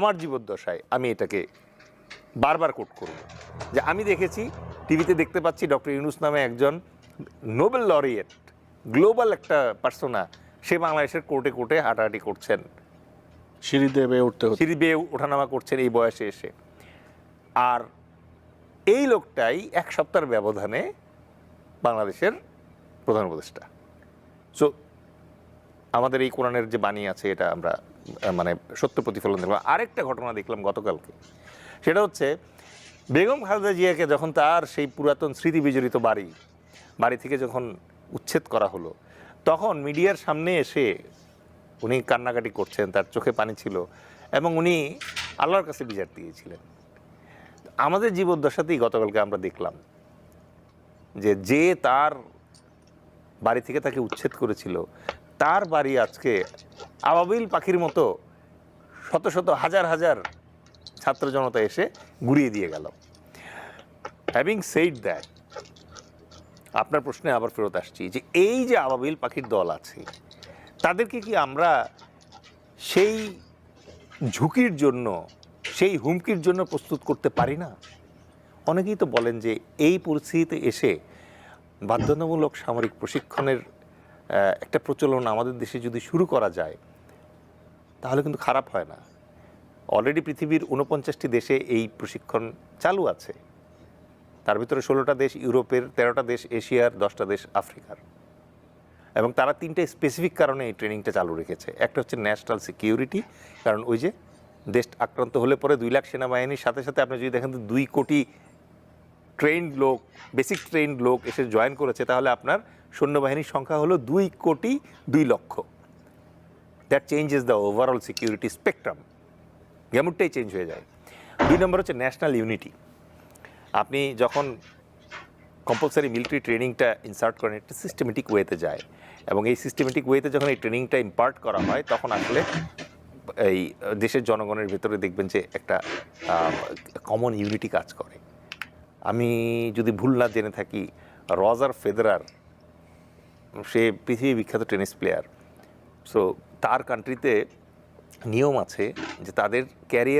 আমার জীবদ্দশায় আমি এটাকে বারবার কোট করব। যে আমি দেখেছি টিভিতে দেখতে পাচ্ছি ডক্টর ইউনুস নামে একজন নোবেল লরিয়েট গ্লোবাল একটা পার্সোনা সে বাংলাদেশের কোর্টে কোর্টে হাঁটাহাঁটি করছেন। সিঁড়ি দেবে উঠতে সিঁড়ি বেয়ে ওঠানামা করছেন এই বয়সে এসে। আর এই লোকটাই এক সপ্তাহের ব্যবধানে বাংলাদেশের প্রধান উপদেষ্টা। সো আমাদের এই কোরআনের যে বাণী আছে, এটা আমরা মানে সত্য প্রতিফলন দেখলাম। আরেকটা ঘটনা দেখলাম গতকালকে। সেটা হচ্ছে, বেগম খালেদা জিয়াকে যখন তার সেই পুরাতন স্মৃতি বিজড়িত বাড়ি বাড়ি থেকে যখন উচ্ছেদ করা হলো, তখন মিডিয়ার সামনে এসে উনি কান্নাকাটি করছেন, তার চোখে পানি ছিল এবং উনি আল্লাহর কাছে বিচার দিয়েছিলেন। আমাদের জীবদ্দশাতেই গতকালকে আমরা দেখলাম যে যে তার বাড়ি থেকে তাকে উচ্ছেদ করেছিল তার বাড়ি আজকে আবাবিল পাখির মতো শত শত হাজার হাজার ছাত্র জনতা এসে ঘুরিয়ে দিয়ে গেল। হ্যাভিং সেইড দ্যাট আপনার প্রশ্নে আবার ফেরত আসছি যে এই যে আবাবিল পাখির দল আছে, তাদেরকে কি আমরা সেই ঝুঁকির জন্য, সেই হুমকির জন্য প্রস্তুত করতে পারি না? অনেকেই তো বলেন যে এই পরিস্থিতিতে এসে বাধ্যতামূলক সামরিক প্রশিক্ষণের একটা প্রচলন আমাদের দেশে যদি শুরু করা যায়, তাহলে কিন্তু খারাপ হয় না। অলরেডি পৃথিবীর উনপঞ্চাশটি দেশে এই প্রশিক্ষণ চালু আছে। তার ভিতরে ষোলোটা দেশ ইউরোপের, তেরোটা দেশ এশিয়ার, দশটা দেশ আফ্রিকার। এবং তারা তিনটে স্পেসিফিক কারণে এই ট্রেনিংটা চালু রেখেছে। একটা হচ্ছে ন্যাশনাল সিকিউরিটি কারণ ওই যে দেশ আক্রান্ত হলে পরে দুই লাখ সেনাবাহিনীর সাথে সাথে আপনি যদি দেখেন দুই কোটি ট্রেন্ড লোক, বেসিক ট্রেন্ড লোক এসে জয়েন করেছে, তাহলে আপনার সৈন্যবাহিনীর সংখ্যা হলো দুই কোটি দুই লক্ষ। That change changes the overall security spectrum গেমুরটাই change হয়ে যায়। দুই নম্বর হচ্ছে ন্যাশনাল ইউনিটি আপনি যখন কম্পালসারি মিলিটারি ট্রেনিংটা ইনসার্ট করেন একটা সিস্টেমেটিক ওয়েতে যায়। এবং এই সিস্টেমেটিক ওয়েতে যখন এই ট্রেনিংটা ইম্পার্ট করা হয়, তখন আসলে এই দেশের জনগণের ভেতরে দেখবেন যে একটা কমন ইউনিটি কাজ করে। আমি যদি ভুল না জেনে থাকি, রজার ফেদারার, সে পৃথিবী বিখ্যাত টেনিস প্লেয়ার। সো তার কান্ট্রিতে নিয়ম আছে যে তাদের ক্যারিয়ার